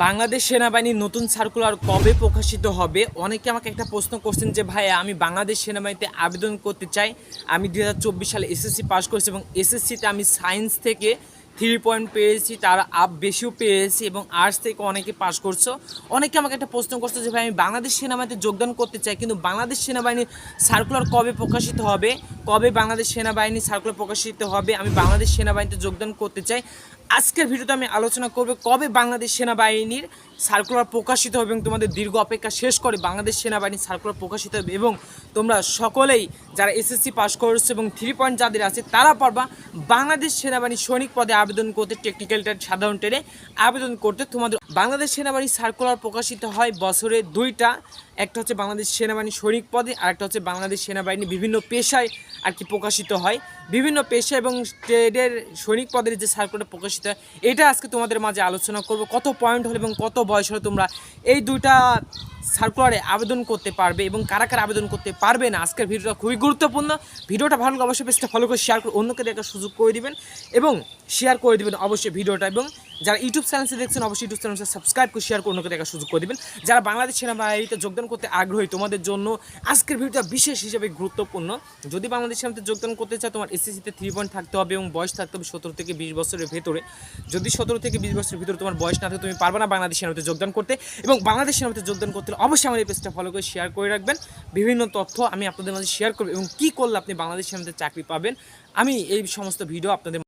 বাংলাদেশ সেনাবাহিনীর নতুন সার্কুলার কবে প্রকাশিত হবে? অনেকে আমাকে একটা প্রশ্ন করছেন যে, ভাই, আমি বাংলাদেশ সেনাবাহিনীতে আবেদন করতে চাই। আমি দু হাজার চব্বিশ সালে এসএসসি পাস করেছি এবং এসএসসিতে আমি সায়েন্স থেকে থ্রি পয়েন্ট পেয়েছি, তার আপ বেশিও পেয়েছি এবং আর্টস থেকে অনেকে পাস করছ। অনেকে আমাকে একটা প্রশ্ন করছে যে, ভাই, আমি বাংলাদেশ সেনাবাহিনীতে যোগদান করতে চাই, কিন্তু বাংলাদেশ সেনাবাহিনীর সার্কুলার কবে প্রকাশিত হবে? কবে বাংলাদেশ সেনাবাহিনীর সার্কুলার প্রকাশিত হবে, আমি বাংলাদেশ সেনাবাহিনীতে যোগদান করতে চাই। আজকের ভিডিওতে আমি আলোচনা করব কবে বাংলাদেশ সেনাবাহিনীর সার্কুলার প্রকাশিত হবে এবং তোমাদের দীর্ঘ অপেক্ষা শেষ করে বাংলাদেশ সেনাবাহিনীর সার্কুলার প্রকাশিত হবে এবং তোমরা সকলেই যারা এসএসসি পাস করেছ এবং থ্রি পয়েন্ট যাদের আছে, তারা পারবা বাংলাদেশ সেনাবাহিনী সৈনিক পদে আবেদন করতে টেকনিক্যাল ট্রেড সাধারণ ট্রেনে আবেদন করতে। তোমাদের বাংলাদেশ সেনাবাহিনীর সার্কুলার প্রকাশিত হয় বছরে দুইটা একটা হচ্ছে বাংলাদেশ সেনাবাহিনী সৈনিক পদে, আর একটা হচ্ছে বাংলাদেশ সেনাবাহিনী বিভিন্ন পেশায় আর কি প্রকাশিত হয়। বিভিন্ন পেশা এবং ট্রেডের সৈনিক পদের যে সার্কুলার প্রকাশিত হয়, এটা আজকে তোমাদের মাঝে আলোচনা করব। কত পয়েন্ট হলে এবং কত বয়স হলে তোমরা এই দুইটা সার্কুলারে আবেদন করতে পারবে এবং কারা কারা আবেদন করতে পারবে না? আজকের ভিডিওটা খুবই গুরুত্বপূর্ণ। ভিডিওটা ভালো লাগলে অবশ্যই পেজটা ফলো করে শেয়ার করে অন্যকে দেখার সুযোগ করে দিবেন এবং শেয়ার করে দিবেন অবশ্যই ভিডিওটা এবং যারা ইউটিউব চ্যানেলে দেখছেন, অবশ্যই ইউটিউব চ্যানেলটা সাবস্ক্রাইব করে শেয়ার করে দেখার সুযোগ করে দিবেন। যারা বাংলাদেশ সেনাবাহিনীতে যোগদান করতে আগ্রহী, তোমাদের জন্য আজকের ভিডিওটা বিশেষ হিসেবে গুরুত্বপূর্ণ। যদি বাংলাদেশ সেনাতে যোগদান করতে চাও, তোমার এসএসসিতে থ্রি পয়েন্ট থাকতে হবে এবং বয়স থাকতে হবে সতেরো থেকে বিশ বছরের ভেতরে। যদি সতেরো থেকে বিশ বছরের ভিতরে তোমার বয়স না থাকে, তুমি পারবে না বাংলাদেশ সেনাতে যোগদান করতে। এবং বাংলাদেশ সেনাতে যোগদান করতে অবশ্যই আমার এই পেজটা ফলো করে শেয়ার করে রাখবেন। বিভিন্ন তথ্য আমি আপনাদের মাঝে শেয়ার করব এবং কী করলে আপনি বাংলাদেশ সেনাতে চাকরি পাবেন, আমি এই সমস্ত ভিডিও আপনাদের